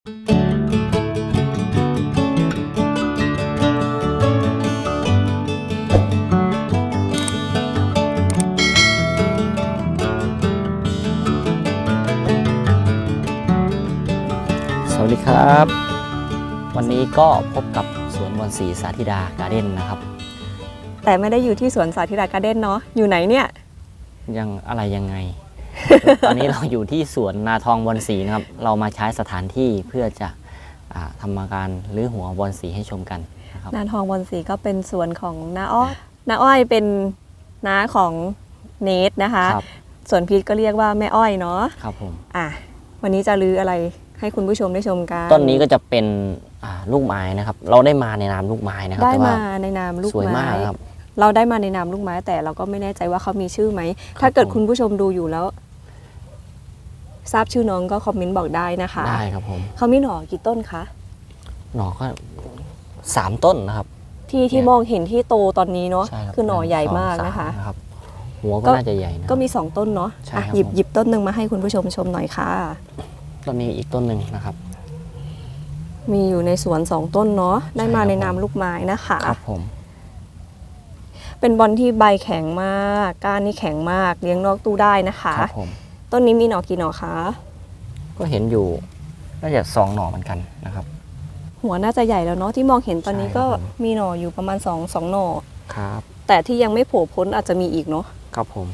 สวัสดีครับ วันนี้ก็พบกับสวนบอนสีสาธิดาการ์เด้นนะครับ แต่ไม่ได้อยู่ที่สวนสาธิตาการ์เด้นเนาะอยู่ไหนเนี่ย ยังอะไรยังไง ตอนนี้เราอยู่ที่สวนนาทองบอนสีนะครับ เรามาใช้สถานที่เพื่อจะอ่าทำการรื้อหัวบอนสีให้ชมกันนะครับ นานทองบอนสีก็เป็นสวนของน้าอ้อยน้าอ้อยเป็นน้าของเนทนะคะ ครับ ส่วนพีทก็เรียกว่าแม่อ้อยเนาะครับผม อะวันนี้จะรื้ออะไรให้คุณผู้ชมได้ชมกันต้นนี้ก็จะเป็นอ่าลูกไม้นะครับ เราได้มาในนามลูกไม้นะครับได้แต่ว่ามาในนามลูกสวยไม้มากครับ เราได้มาในนามลูกไม้แต่เราก็ไม่แน่ใจว่าเขามีชื่อไหม ถ้าเกิดผมคุณผู้ชมดูอยู่แล้ว ทราบชื่อน้องก็คอมเมนต์บอกได้นะคะได้ครับผมเขามีหน่อกี่ต้นคะหน่อก็สามต้นนะครับ ที่ที่เนี่ยมองเห็นที่โตตอนนี้เนาะใช่รับคือหน่อใหญ่งสงมากสนะคะรับหัวก็ก็น่าจะใหญ่นะ ก็มี2ต้นเนาะใช่อะครับหยิบผม หยิบต้นหนึ่งมาให้คุณผู้ชมชมหน่อยค่ะ ต้นนี้อีกต้นหนึ่งนะครับ มีอยู่ในสวน2ต้นเนาะได้มาใช่ครับ ในนามลูกไม้นะคะ ครับผม เป็นบอลที่ใบแข็งมากก้านนี่แข็งมากเลี้ยงนอกตู้ได้นะคะ ครับผม ต้นนี้มีหน่อกี่หน่อคะ ก็เห็นอยู่น่าจะสองหน่อเหมือนกันนะครับ หัวน่าจะใหญ่แล้วเนาะที่มองเห็นตอนนี้ใช่ก็ครับผม มีหน่ออยู่ประมาณ2องสองหน่อ ครับ แต่ที่ยังไม่โผล่พ้นอาจจะมีอีกเนาะครับผม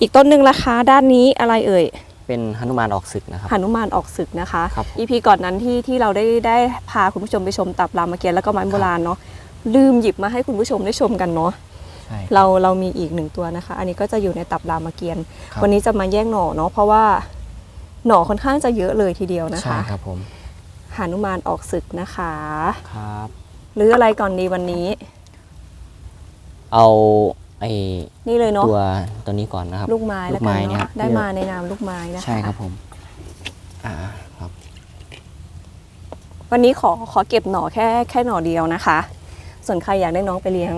อีกต้นหนึ่งราคาด้านนี้อะไรเอ่ยเป็นหนุมานออกศึกนะครับหนุมานออกศึกนะคะ ครับผมอีพีก่อนนั้นที่ที่เราได้ได้พาคุณผู้ชมไปชมตับรามเกียรติ์แล้วก็ไม้โบราณเนาะ ลืมหยิบมาให้คุณผู้ชมได้ชมกันเนาะใช่เราเรามีอีกหนึ่งตัวนะคะ อันนี้ก็จะอยู่ในตับรามเกียรติ์ครับวันนี้จะมาแยกหน่อเนาะเพราะว่าหน่อค่อนข้างจะเยอะเลยทีเดียวนะใช่คะครับผมหานุมานออกศึกนะคะครับหรืออะไรก่อนดีวันนี้ เอาไอ้นี่เลยเนาะตัวตัวนี้ก่อนนะครับ ลูกไม้แล้วลูกไม้กันเนี่ยครัเนาะบได้มาในนามลูกไม้นะคะใช่ครับผมอ่าครับ วันนี้ขอขอเก็บหน่อแค่แค่หน่อเดียวนะคะ ส่วนใครอยากได้น้องไปเลี้ยง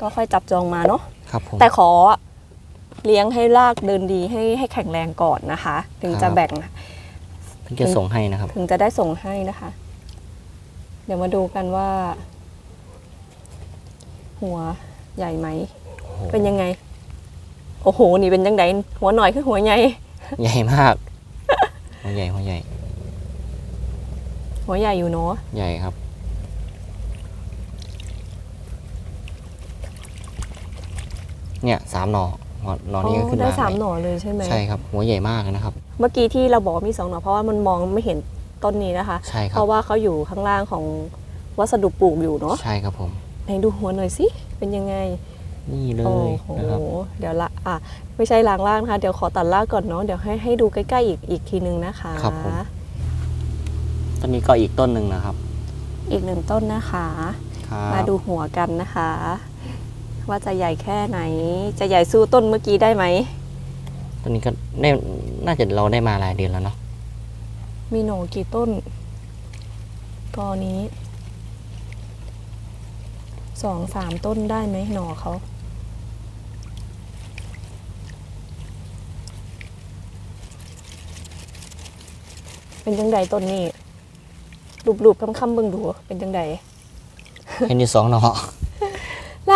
ก็ค่อยจับจองมาเนาะครับผม แต่ขอเลี้ยงให้รากเดินดีให้ให้แข็งแรงก่อนนะคะ ถึงครัจะบแบ่งถึงจะส่งให้นะครับ ถึงจะได้ส่งให้นะคะ เดี๋ยวมาดูกันว่า หัวใหญ่ไหม โอ้โหเป็นยังไง โอ้โห นี่เป็นยังไงหัวหน่อยคือหัวใหญ่ ใหญ่มากหัวใหญ่หัวใหญ่หัวใหญ่อยู่เนาะ ใหญ่ครับ เนี่ยสามหน่อหน่อหน่อนี้ก็ขึ้นได้มาสามใหหน่อเลยใช่ไหมใช่ครับ หัวใหญ่มากนะครับ เมื่อกี้ที่เราบอกว่ามีสองหน่อเพราะว่ามันมองไม่เห็นต้นนี้นะคะ ใช่คเพรับราะว่าเขาอยู่ข้างล่างของวัสดุปลูกอยู่เนาะใช่ครับผมไหนดูหัวหน่อยสิเป็นยังไงนี่เลโอ้ยโหนะครับเดี๋ยวละอะไม่ใช่ล้างล่างนะคะเดี๋ยวขอตัดล่างก่อนเนาะเดี๋ยวให้ให้ดูใกล้ๆอีกอีกทีนึงนะคะครับผมต้นนี้ก็อีกต้นหนึ่งนะครับ อีกหนึ่งต้นนะคะครับมาดูหัวกันนะคะ ว่าจะใหญ่แค่ไหน จะใหญ่สู้ต้นเมื่อกี้ได้ไหมต้นนี้ก็ได้น่าจะเราได้มาหลายเดือนแล้วเนาะมีหน่อกี่ต้นกอนี้สองสามต้นได้ไหมหน่อเขาเป็นจังใดต้นนี้รูปๆคำๆเบิ่งดู เป็นจังใดเห็นอยู่สองหน่อล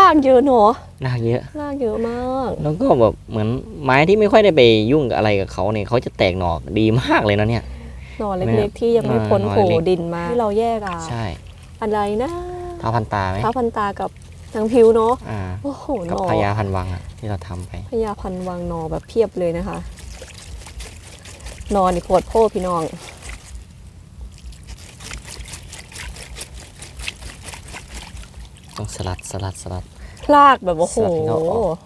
ากเยอะเนาะรากเยอะลากเยอะมาก แล้วก็แบบเหมือนไม้ที่ไม่ค่อยได้ไปยุ่งกับอะไรกับเขาเนี่ยเขาจะแตกหน่อดีมากเลยนะเนี่ย หน่อเนี่เล็ยกๆที่ยังไม่พ้นอ่าหน่อโผล่เล็กดินมาที่เราแยกอะใช่อะไรนะเท้าพันตาไหมเท้าพันตากับนางพิวเนาะอ่าโอ้โหหกับน่อพญาพันวังอะที่เราทำไปพญาพันวางหนอแบบเพียบเลยนะคะ นอนนี่ปวดโพพี่น้องต้องสลัดสลัดสลัดพ ลากแบบโอ้โหสลัดให้เขาออก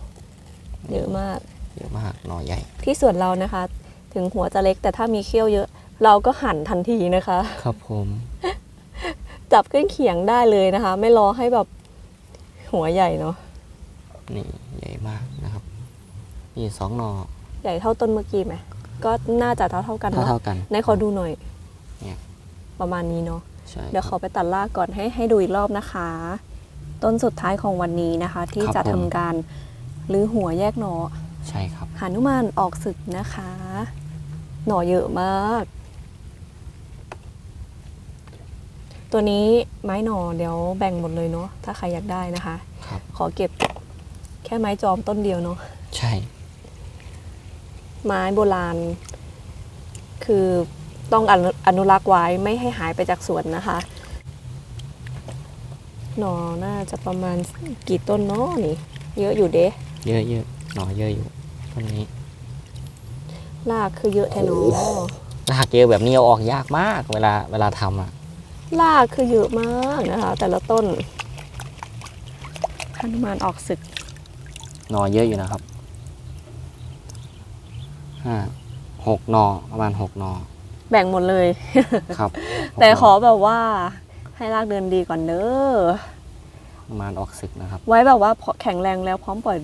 เยอะมาก เยอะมากหน่อใหญ่ ที่ส่วนเรานะคะ ถึงหัวจะเล็กแต่ถ้ามีเขี้ยวเยอะ เราก็หั่นทันทีนะคะ ครับผมจับขึ้นเขียงได้เลยนะคะ ไม่รอให้แบบหัวใหญ่เนาะนี่ใหญ่มากนะครับนี่สองหน่อใหญ่เท่าต้นเมื่อกี้ไหมก็น่าจะเท่าเท่าๆกันเท่าเนาะเท่าๆกัน ไหนขอดูหน่อยเนี่ย ประมาณนี้เนาะใช่เดี๋ยวคขรัอบไปตัดรากก่อนให้ให้ดูอีกรอบนะคะ ต้นสุดท้ายของวันนี้นะคะ ที่ครับจะผมทำการรื้อหัวแยกหนอใช่ครับ หานุมานออกศึกนะคะ หน่อเยอะมาก ตัวนี้ไม้หน่อเดี๋ยวแบ่งหมดเลยเนาะถ้าใครอยากได้นะคะ ครับ ขอเก็บแค่ไม้จอมต้นเดียวเนาะ ใช่ ไม้โบราณ คือต้องอนุอนุรักษ์ไว้ไม่ให้หายไปจากสวนนะคะ หน่อน่าจะประมาณกี่ต้นเนาะนี่ เยอะอยู่เด้เยอะเยอะหน่อเยอะอยู่ต้นนี้รากคือเยอะแท้เนอะรากเยอะแบบนี้เอาออกยากมากเวลาเวลาทำอะรากคือเยอะมากนะคะ แต่ละต้นฮนุมานออกศึกหน่อเยอะอยู่นะครับห้าหกหน่อประมาณหกหน่อแบ่งหมดเลย ครับ แต่หกหน่ขอแบบว่า ให้รากเดินดีก่อนเด้อประมาณออกศึกนะครับ ไว้แบบว่าพอแข็งแรงแล้วพร้อมปล่อย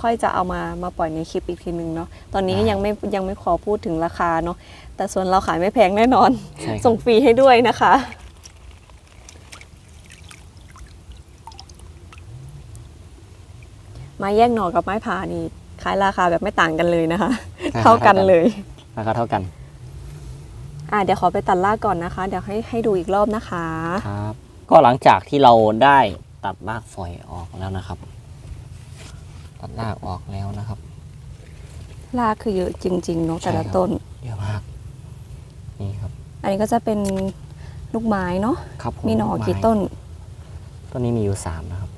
ค่อยจะเอามามาปล่อยในคลิปอีกทีนึงเนาะตอนนี้ได้ยังไม่ยังไม่ขอพูดถึงราคาเนาะแต่ส่วนเราขายไม่แพงแน่นอนใช่ครับส่งฟรีให้ด้วยนะคะ ไม้แยกหน่อกับไม้ผ่านี่ขายราคาแบบไม่ต่างกันเลยนะคะ เท่ากันเลยราคาเท่ากัน อะเดี๋ยวขอไปตัดรากก่อนนะคะ เดี๋ยวให้ให้ดูอีกรอบนะคะ ครับ ก็หลังจากที่เราได้ตัดรากฝอยออกแล้วนะครับ ตัดรากออกแล้วนะครับ รากคือเยอะจริงๆเนาะแต่ละใช่ครับต้น เยอะมาก นี่ครับ อันนี้ก็จะเป็นลูกไม้เนาะ ครับผมีหน่อไกี่ต้น ต้นนี้มีอยู่สามนะครับ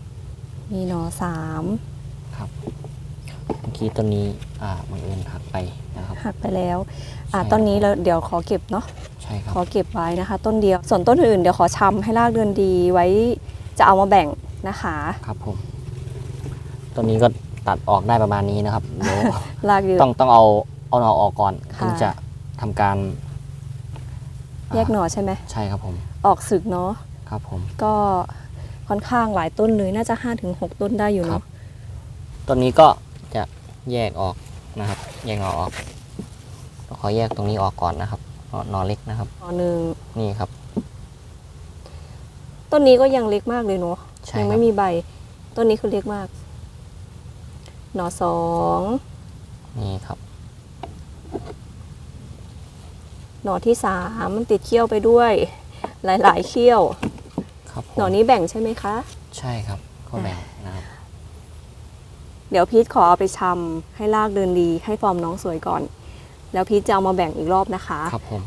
มีหน่อสาม ครับ เมื่อกี้ต้นนี้ อ่าบังเอิญหักไปนะครับ หักไปแล้วอะใช่ต้นนี้เราเดี๋ยวขอเก็บเนาะใช่ครับขอเก็บไว้นะคะ ต้นเดียวส่วนต้นอื่นเดี๋ยวขอชำให้รากเดือนดีไว้จะเอามาแบ่งนะคะ ครับผมต้นนี้ก็ตัดออกได้ประมาณนี้นะครับเดี๋ยว รากเยอะต้องต้องเอาเอาหน่อออกก่อนค่ะ ถึงจะทำการแยกหน่อใช่ไหมใช่ครับผมออกศึกเนาะครับผม ก็ค่อนข้างหลายต้นเลยน่าจะ5-6ถึงต้นได้อยู่ครัเนาะบ ต้นนี้ก็จะแยกออกนะครับ แยกหน่อออก ขอแยกตรงนี้ออกก่อนนะครับหน่อหน่อเล็กนะครับหน่อหนึ่งนี่ครับ ต้นนี้ก็ยังเล็กมากเลยเนาะใช่ยังครัไม่บมีใบ ต้นนี้คือเล็กมากหน่อสองนี่ครับหน่อที่สามมันติดเขี้ยวไปด้วย หลายๆเขี้ยว ครับผมหน่อนี้แบ่งใช่ไหมคะ ใช่ครับก็แบ่งนะครับเดี๋ยวพีทขอเอาไปชำให้รากเดินดีให้ฟอร์มน้องสวยก่อน แล้วพีทจะเอามาแบ่งอีกรอบนะคะครับผม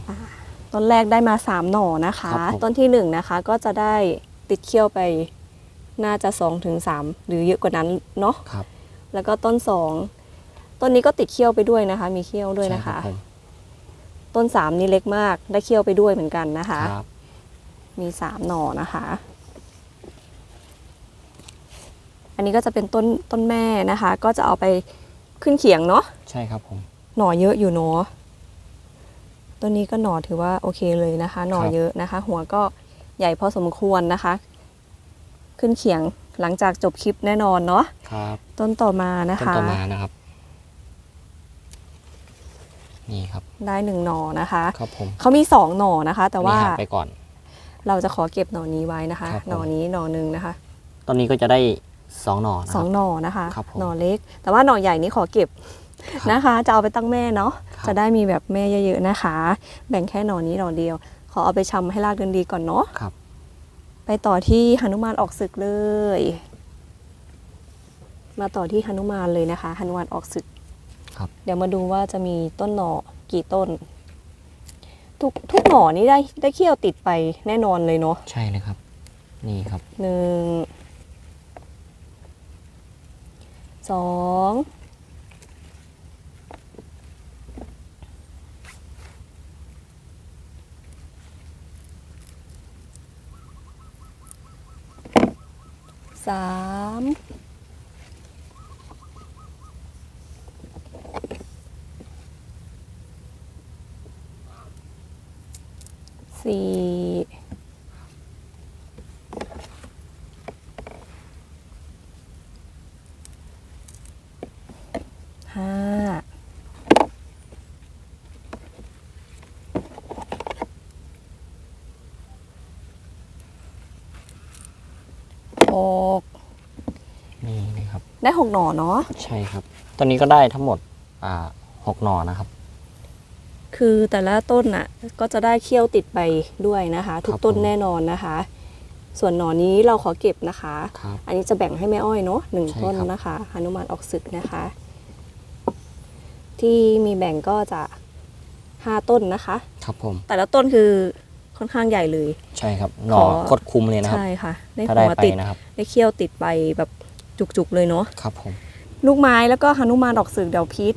ต้นแรกได้มา 3 หน่อนะคะ ครับผม ต้นที่ 1 นะคะ ก็จะได้ติดเขี้ยวไปน่าจะ2ถึง3หรือเยอะกว่านั้นเนาะครับแล้วก็ต้น 2 ต้นนี้ก็ติดเขี้ยวไปด้วยนะคะ มีเขี้ยวด้วยนะใช่คะรับผมต้น 3 นี่เล็กมากได้เขี้ยวไปด้วยเหมือนกันนะคะครับ มี3หน่อนะคะ อันนี้ก็จะเป็นต้นต้นแม่นะคะ ก็จะเอาไปขึ้นเขียงเนาะ ใช่ครับผม หน่อเยอะอยู่เนาะต้นนี้ก็หน่อถือว่าโอเคเลยนะคะ หน่อเยอะนะคะ หัวก็ใหญ่พอสมควรนะคะ ขึ้นเขียงหลังจากจบคลิปแน่นอนเนาะครับ ต้นต่อมานะต้นคะต่อมานะครับ นี่ครับ ได้หนึ่งหน่อนะคะ ครับผมเขามีสองหน่อนะคะ แต่ว่าอันนี้หักไปก่อน เราจะขอเก็บหน่อนี้ไว้นะคะครับผมหน่อนี้หน่อหนึ่งนะคะต้นนี้ก็จะได้สองหน่อนะสคอรังบหน่อนะคะครับผมหน่อเล็ก แต่ว่าหน่อใหญ่นี้ขอเก็บครับ นะคะ จะเอาไปตั้งแม่เนาะครับจะได้มีแบบแม่เยอะๆนะคะ แบ่งแค่หน่อนี้หน่อเดียว ขอเอาไปชำให้รากเดินดีก่อนเนาะครับ ไปต่อที่หนุมานออกศึกเลย มาต่อที่หนุมานเลยนะคะหนุมานออกศึกครับ เดี๋ยวมาดูว่าจะมีต้นหน่อกี่ต้น ทุกทุกหน่อนี้ได้ได้เขี้ยวติดไปแน่นอนเลยเนาะใช่เลยครับ นี่ครับหนึ่งสอง สามสี่ห้า หกนี่นะครับ ได้หกหน่อเนาะใช่ครับ ตอนนี้ก็ได้ทั้งหมดอ่าหกหน่อนะครับ คือแต่ละต้นน่ะก็จะได้เขี้ยวติดไปด้วยนะคะ ทุกต้นผมแน่นอนนะคะ ส่วนหนอนนี้เราขอเก็บนะคะ ครับอันนี้จะแบ่งให้แม่อ้อยเนาะหนึ่งใช่ต้นครับ นะคะหนุมานออกศึกนะคะ ที่มีแบ่งก็จะห้าต้นนะคะ ครับผม แต่ละต้นคือ ค่อนข้างใหญ่เลย ใช่ครับหน่อขอคดคุมเลยนะครับ ใช่ค่ะ ได้ถ้าได้หัวไปติดนะครับ ได้เขี้ยวติดไปแบบจุกๆเลยเนาะครับผม ลูกไม้แล้วก็หนุมานออกศึกเดี๋ยวพีท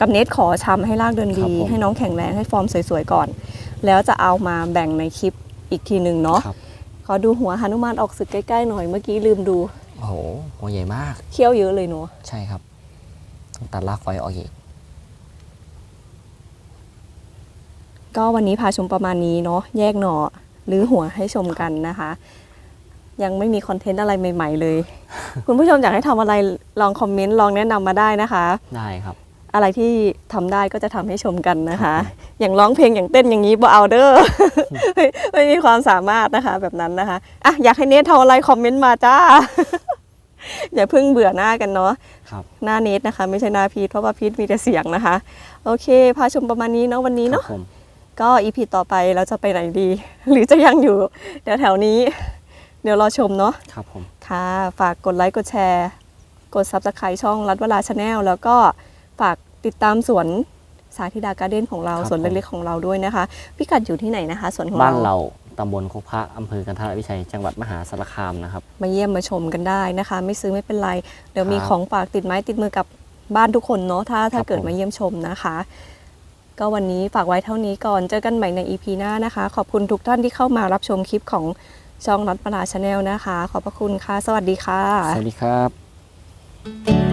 กับเนทขอชำให้รากเดินครัดีบผม ให้น้องแข็งแรงให้ฟอร์มสวยๆก่อน แล้วจะเอามาแบ่งในคลิปอีกทีหนึ่งเนาะครับขอดูหัวหนุมานออกศึกใกล้ๆหน่อยเมื่อกี้ลืมดูโอ้โหหัวใหญ่มาก เขี้ยวเยอะเลยเนาะใช่ครับต้องตัดรากไฟออกอีก ก็วันนี้พาชมประมาณนี้เนาะแยกหน่อหรือหัวให้ชมกันนะคะ ยังไม่มีคอนเทนต์อะไรใหม่ ๆ เลย คุณผู้ชมอยากให้ทำอะไรลองคอมเมนต์ลองแนะนำมาได้นะคะ ได้ครับ อะไรที่ทำได้ก็จะทำให้ชมกันนะคะ อย่างร้องเพลงอย่างเต้นอย่างนี้บ่เอาเด้อไม่ไม่มีความสามารถนะคะแบบนั้นนะคะอะอยากให้เนททำอะไรคอมเมนต์มาจ้า อย่าเพิ่งเบื่อหน้ากันเนาะ ครับ หน้าเนทนะคะ ไม่ใช่หน้าพีทเพราะว่าพีทมีแต่เสียงนะคะ โอเค พาชมประมาณนี้เนาะวันนี้ครัเนาะ บผม ก็อีพีต่อไปเราจะไปไหนดี หรือจะยังอยู่แถวแถวๆนี้ เดี๋ยวรอชมเนาะครับผมค่ะฝากกดไลค์กดแชร์ กด Subscribe ช่องรัฐวลาชาแนลแล้วก็ฝากติดตามสวนสาธิดาการ์เด้นของเราสวนเล็กๆของเราด้วยนะคะ พิกัดอยู่ที่ไหนนะคะสวนของบ้านเรา เราตำบลโคกพระอำเภอกันทรวิชัย จังหวัดมหาสารคามนะครับ มาเยี่ยมมาชมกันได้นะคะ ไม่ซื้อไม่เป็นไร เดี๋ยวมีครับของฝากติดไม้ติดมือกลับบ้านทุกคนเนาะถ้าถ้าครับเกิดผม มาเยี่ยมชมนะคะ ก็วันนี้ฝากไว้เท่านี้ก่อน เจอกันใหม่ใน EP หน้านะคะ ขอบคุณทุกท่านที่เข้ามารับชมคลิปของช่องรัตปลาชาแนลนะคะ ขอบพระคุณค่ะ สวัสดีค่ะ สวัสดีครับ